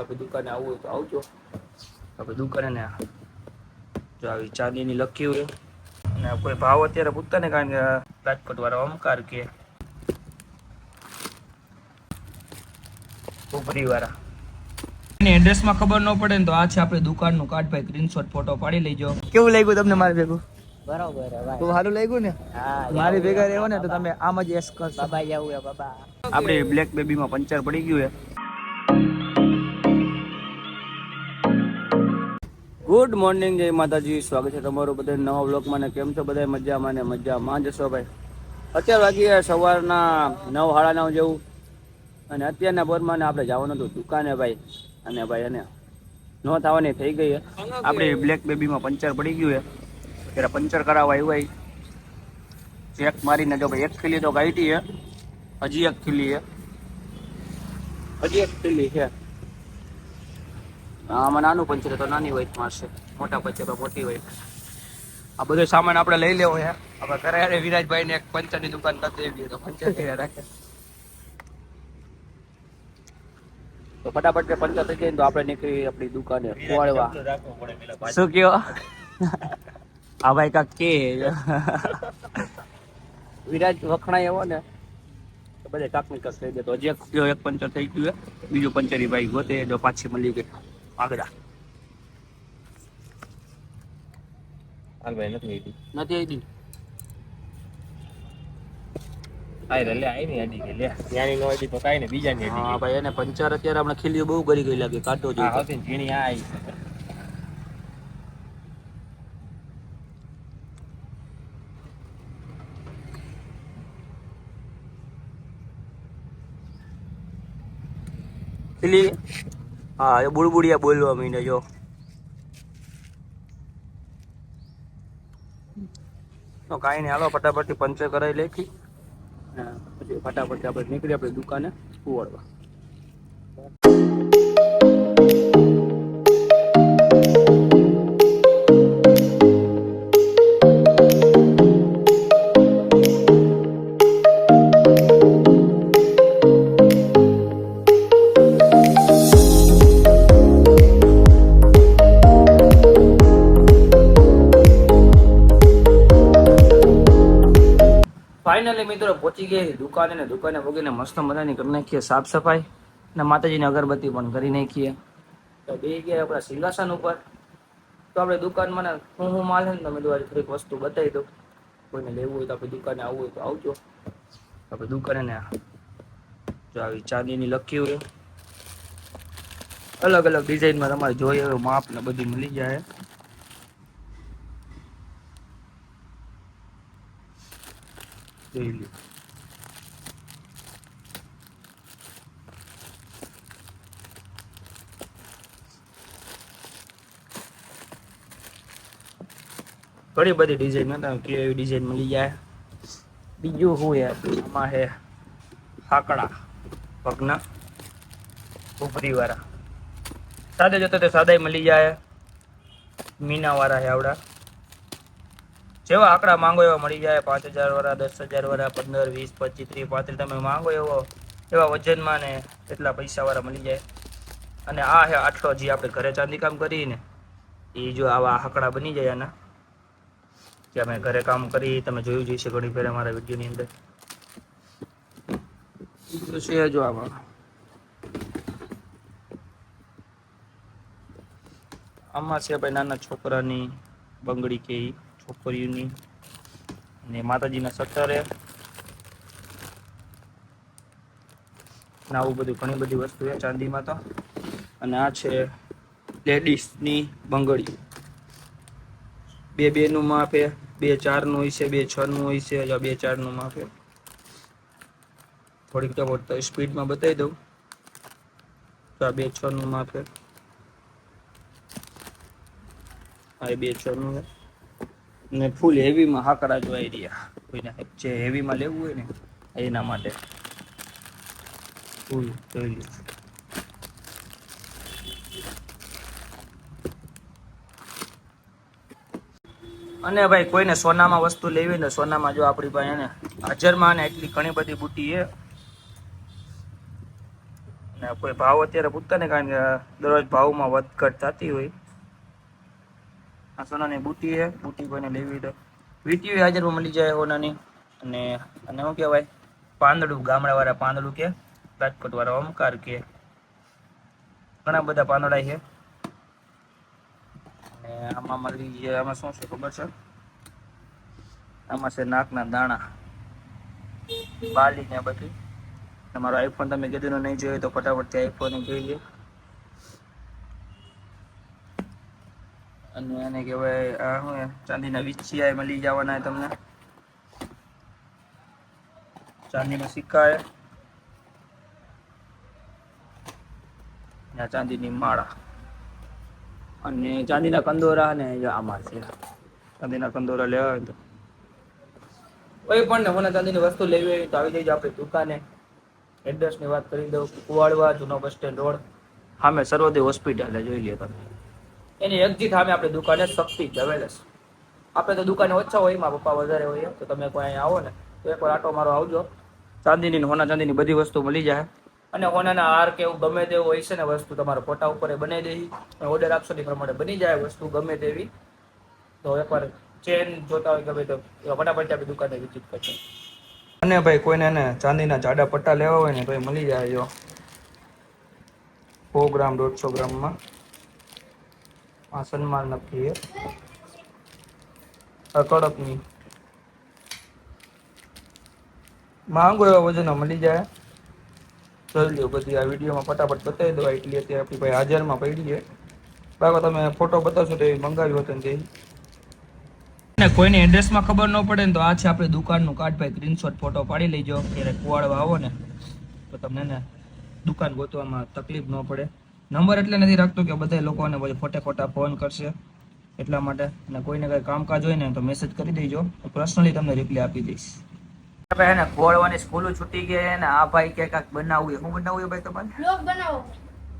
આપણે દુકાને આવવું હોય તો આવજો. આપણે દુકાને જો આવી ચાંદીની લખી હોય. અને કોઈ ભાવ અત્યારે પૂછતા ને કારણ કે રાજકોટ વાળા અમકાર કે. ઉભરી વાળા. એડ્રેસમાં ખબર ન પડે ને તો આ છે આપણે દુકાનનું કાર્ડ ભાઈ સ્ક્રીનશોટ ફોટો પાડી લેજો. કેવું લાગ્યું તમને મારે ભેગું? બરાબર તો સારું લાગ્યું ને? મારી ભેગા રહેવો ને તો તમે આમ જ એસ કરશો. બાબા હે બાબા. આપણે બ્લેક બેબીમાં પંચર પડી ગયું છે. ગુડ મોર્નિંગ જય માતાજી. સ્વાગત છે તમારું બધા નવા બ્લોકમાં ને કેમ છો બધા મજામાં ને મજામાં. જશો ભાઈ? અત્યાર વાગીએ સવારના નવ, સાડા નવ જેવું. અને અત્યારના પોરમાં ને આપણે જવાનું હતું દુકાને ભાઈ. અને ભાઈ અને ન થવાની થઈ ગઈ આપણી બ્લેક બેબીમાં પંચર પડી ગયું છે ત્યારે પંચર કરાવવા આવ્યું ચેક મારીને જો ભાઈ એક ખીલી તો ગાઈટી છે હજી એક ખીલી છે હજી એક ખીલી છે આમાં નાનું પંચર તો નાની વાઈટ મારશે મોટા પંચર મોટી વાઈટ આ બધો સામાન આપણે લઈ લેવો છે. આપણે ઘરે હારે વિરાજભાઈ ને એક પંચરની દુકાન કરી દેવી તો પંચર કર્યા રાખે. તો ફટાફટ પંચર થઈ જાય તો આપણે નીકળી આપણી દુકાને ખોવાડવા. શું કયો? આ ભાઈ કાક કે. વિરાજ વખણાય એવો ને તો બધે કાક ને કાક થઈ જતો હજી એક પંચર થઈ ગયું બીજું પંચરી ભાઈ ગોતે જો પાછી મળી ગઈ આગળ. હાલ ભાઈ નથી આવી નથી આવી આઈ લે આઈ ની અડી કે લે. ત્યાંની નો અડી તો કાઈ ને બીજા ની હા ભાઈ એને પંચર અત્યારે આપણે ખીલીઓ બહુ કરી ગઈ લાગે કાંટો હા જોઈએ ઝીણી આઈ ખીલી હા, એ બુડબુડિયા બોલવા મીને જો. તો કાંઈ નહીં, હાલો, ફટાફટથી પંચર કરાવી લેખી. પછી ફટાફટ આપણે નીકળી આપણે દુકાને કુવાડવા ફાઇનલી મિત્રો, પહોંચી ગયા દુકાને ને દુકાને ભોગીને મસ્ત મજાની કરી નાખીએ સાફ સફાઈ અને માતાજીની અગરબત્તી પણ કરી નાખીએ. તો બે ગયા આપણા સિંહાસન ઉપર. તો આપણે દુકાનમાં ને હું હું માલ છે ને તમે દ્વારા થોડીક વસ્તુ બતાવી દો કોઈને લેવું હોય તો આપણે દુકાને આવવું હોય તો આવજો. આપણે દુકાને ને જો આવી ચાંદીની લખી હોય. અલગ અલગ ડિઝાઇનમાં તમારે જોઈએ માપ ને બધું મળી જાય. જોઈ લ્યો ઘણી બધી ડિઝાઇન તમે કે એવી ડિઝાઇન મળી જાય બીજું શું યાર આમાં હે હાકડા પગના ઉપરી વાળા સાદે જતો તે સાદાઈ મળી જાય મીના વાળા હે આવડા જેવા આંકડા માંગો એવા મળી જાય. પાંચ હજાર વાળા, દસ હજાર વાળા, પંદર, વીસ, પચીસ, ત્રીસ, પાંત્રીસ તમે માંગો એવો, એવા વજનમાં ને એટલા પૈસા વાળા મળી જાય. અને આ હે આટલો જે આપણે ઘરે ચાંદી કામ કરીને એ જો આવા આંકડા બની જાય આના. જે અમે ઘરે કામ કરી, તમે જોયું જોઈશે ઘણી ફેર અમારા વિડીયોની અંદર. બીજું છે આમાં. છે ભાઈ નાના છોકરાની બંગડી કે છોકરીઓની અને માતાજીના ને આવું બધું ઘણી બધી વસ્તુ છે ચાંદીમાં તો. અને આ છે લેડીઝની બંગડી. બે બે નું માપ બે ચારનું હોય છે, બે છ નું હોય છે અથવા બે ચારનું માપ થોડીક તો સ્પીડમાં બતાવી દઉં. તો આ બે છ નું માપે આ બે છ. નું ફૂલ હેવીમાં હાકડા જોઈ રહ્યા કોઈને જે હેવીમાં લેવું હોય ને એના માટે. ફૂલ જોઈ લો. અને ભાઈ કોઈને સોનામાં વસ્તુ લેવી ને સોનામાં જો આપણી પાસે ને હાજરમાં ને એટલી ઘણી બધી બુટી છે. ને કોઈ ભાવ અત્યારે પૂછતા ને કારણ કે દરરોજ ભાવમાં વધઘટ થતી હોય. આ સોનાની બુટી છે. બુટી કોઈને લેવી તો વીટીઓ હાજરમાં મળી જાય સોનાની. અને અને શું કહેવાય? પાંદડું, ગામડાવાળા પાંદડું કે રાજકોટ વાળા ઓમકાર કે. ઘણા બધા પાંદડા છે. અને આમાં મળી જાય આમાં શું છે ખબર છે? આમાં છે નાકના દાણા. બાલી ને બધી. તમારો આઈફોન તમે કીધું નહીં જોયો તો ફટાફટથી આઈફોન જોઈ લે અને એને કહેવાય આ શું? ચાંદીના વિછિયા મળી જવાના તમને. ચાંદીના સિક્કા એ. આ ચાંદીની માળા. અને ચાંદીના કંદોરા ને આમાં છે. ચાંદીના કંદોરા લેવા હોય તો. કોઈ પણ ને સોના ચાંદીની વસ્તુ લેવી હોય તો આવી જઈજો આપણી દુકાને. એડ્રેસની વાત કરી દઉં કુવાડવા જૂનો બસ સ્ટેન્ડ રોડ. સામે સર્વોદય હોસ્પિટલ જોઈ લ્યો તમે. એની એક્ઝિટ સામે આપણે દુકાને શક્તિ જવેલર્સ આપણે તો દુકાને ઓછા હોય, એમાં પપ્પા વધારે હોય તો તમે કોઈ અહીંયા આવો ને, તો એકવાર આટો મારો આવજો. ચાંદીની હોના ચાંદીની બધી વસ્તુ મળી જાય. અને સોનાના હાર કે એવું ગમે તેવું હોય છે ને, વસ્તુ તમારા ફોટા ઉપર એ બનાવી દેવી ઓર્ડર આપશો તે પ્રમાણે બની જાય વસ્તુ, ગમે તેવી. તો એકવાર ચેન જોતા હોય ગમે તો ફટાફટ આપણી દુકાને વિઝિટ કરજો. અને ભાઈ કોઈને ને ચાંદીના જાડા પટ્ટા લેવા હોય ને, તો એ મળી જાય જો સો ગ્રામ દોઢસો ગ્રામમાં. આ સન્માન લખીએ કડકની. માંગો એવા વજનો મળી જાય. જોઈ લો બધી આ વિડીયોમાં ફટાફટ બતાવી દો એટલી અત્યારે આપણી ભાઈ હાજરમાં પડી છે. બાકી તમે ફોટો બતાવશો તો એ મંગાવ્યું હતું તે. ને કોઈને એડ્રેસમાં ખબર ન પડે ને તો આ છે આપણી દુકાનનું કાર્ડ ભાઈ સ્ક્રીનશોટ ફોટો પાડી લેજો. ક્યારેક કુવાડવા આવો ને, તો તમને ને દુકાન ગોતવામાં તકલીફ ન પડે. નંબર એટલે નથી રાખતો કે બધા લોકોને પછી ખોટે ખોટા ફોન કરશે. એટલા માટે અને કોઈને કંઈ કામકાજ હોય ને તો મેસેજ કરી દેજો. પર્સનલી તમને રિપ્લાય આપી દઈશ. ભાઈ ને ખોળવાની સ્કૂલો છૂટી ગઈ ને આ ભાઈ કે કાંઈક બનાવવું શું બનાવવું ભાઈ તમારે? બ્લોગ બનાવો.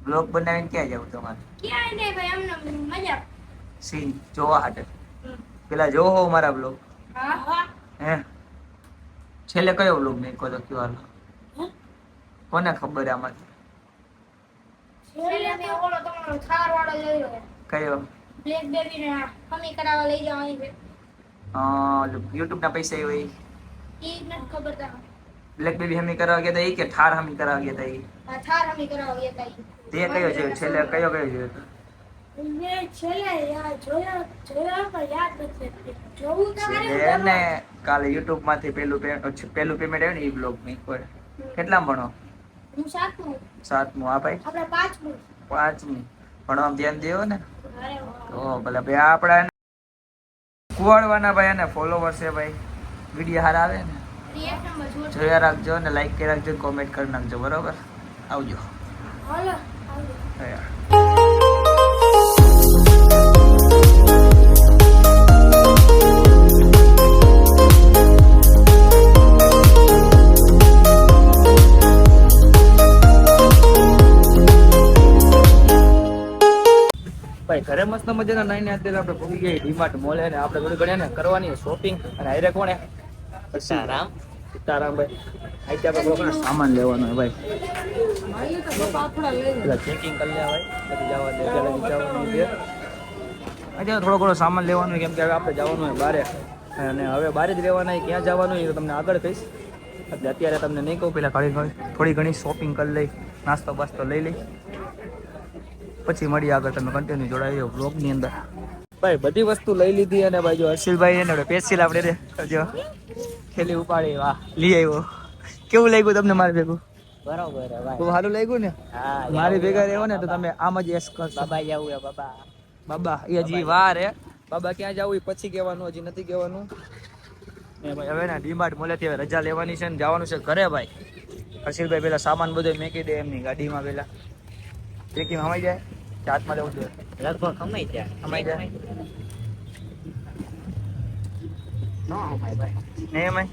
બ્લોગ બનાવીને ક્યાં જવું તમારે? ક્યાં નહીં ભાઈ અમને મજા સીન જોવા હાટે. પેલા જોવો હો મારા બ્લોગ. હા? છેલ્લે કયો બ્લોગ મેં તો કયો હાલો? કોને ખબર આમાંથી છેલ્લે મેં ઓલો તમારો થાર વાળો લઈ લો કયો? બ્લેક બેબી ને હમી કરાવવા લઈ જવાની છે યુટ્યુબ ના પૈસા એ હોય ઈ જ ખબર તમને બ્લેક બેબી હમી કરાવવા ગયા હતા ઈ કે ઠાર હમી કરાવવા ગયા હતા ઈ? આ હમી કરાવવા ગયા તા ઈ. તે કયો છે છેલ્લે કયો કયો છે મેં છેલ્લે યાર જોયા જોયા પણ યાદ નથી જોવું તો ખરી છેલ્લે હું ને કાલે યુટ્યુબમાંથી પેલું પેલું પેમેન્ટ આવ્યું ને ઈ બ્લોગની પર કેટલા ભણો? હું સાતમું. સાતમું આ ભાઈ? આપણે પાંચમું. પાંચમું. ભણવામાં ધ્યાન દેવો ને? તો ભલે ભાઈ આપણા કુવાડવાના ભાઈ એને ફોલોવર છે ભાઈ. વીડિયો હાર આવે ને? અને જોયા રાખજો ને લાઈક કરી રાખજો કોમેન્ટ કરી નાખજો બરોબર? આવજો. હાલો આવજો. ભાઈ ઘરે મસ્ત મજાના નાઈને અત્યારે આપણે ભૂલી ગયા ડીમાર્ટ મોલે ને આપણે થોડી ઘણી ને કરવાની શોપિંગ અને હારે કોણે સીતારામ. સીતારામભાઈ આજે આપણે થોડો ઘણો સામાન લેવાનો હોય ભાઈ. પેલા ચેકિંગ કરી લે ભાઈ. પછી જવા દે પેલા જવાનું છે. આજે થોડો ઘણો સામાન લેવાનો કેમ કે હવે આપણે જવાનું હોય બારે. અને હવે બારે જ રહેવાના ક્યાં જવાનું હોય એ તો તમને આગળ કહીશ. એટલે અત્યારે તમને નહીં કહું પેલા ઘણી થોડી ઘણી શોપિંગ કરી લઈ નાસ્તો બાસ્તો લઈ લઈ. પછી મળી આગળ તમે કન્ટિન્યુ જોડાઈ બ્લોગની અંદર. ભાઈ બધી વસ્તુ લઈ લીધી અને ભાઈ જો હર્ષિલભાઈ એને પેન્સિલ આપણે રે. જો. થેલી ઉપાડી વાહ. લઈ આવ્યો. કેવું લાગ્યું તમને મારે ભેગું? બરાબર ભાઈ. સારું લાગ્યું ને? હા મારી ભેગા રહેવો ને તો તમે આમ જ એસ કરશો. બાબા જવું હે બાબા. બાબા એ હજી વાર હે. બાબા ક્યાં જવું? એ પછી કહેવાનું હજી નથી કહેવાનું. હવે ને ડીમાર્ટ મોલેથી હવે રજા લેવાની છે ને જવાનું છે ઘરે ભાઈ. હર્ષિલભાઈ પેલા સામાન બધો મેકી દે એમની ગાડીમાં પેલા. પેકિંગ સમાઈ જાય. હાથમાં લેવું જોઈએ? લગભગ કમાઈ ત્યાં અમાઈ જાય નો ભાઈ નહીં અમાય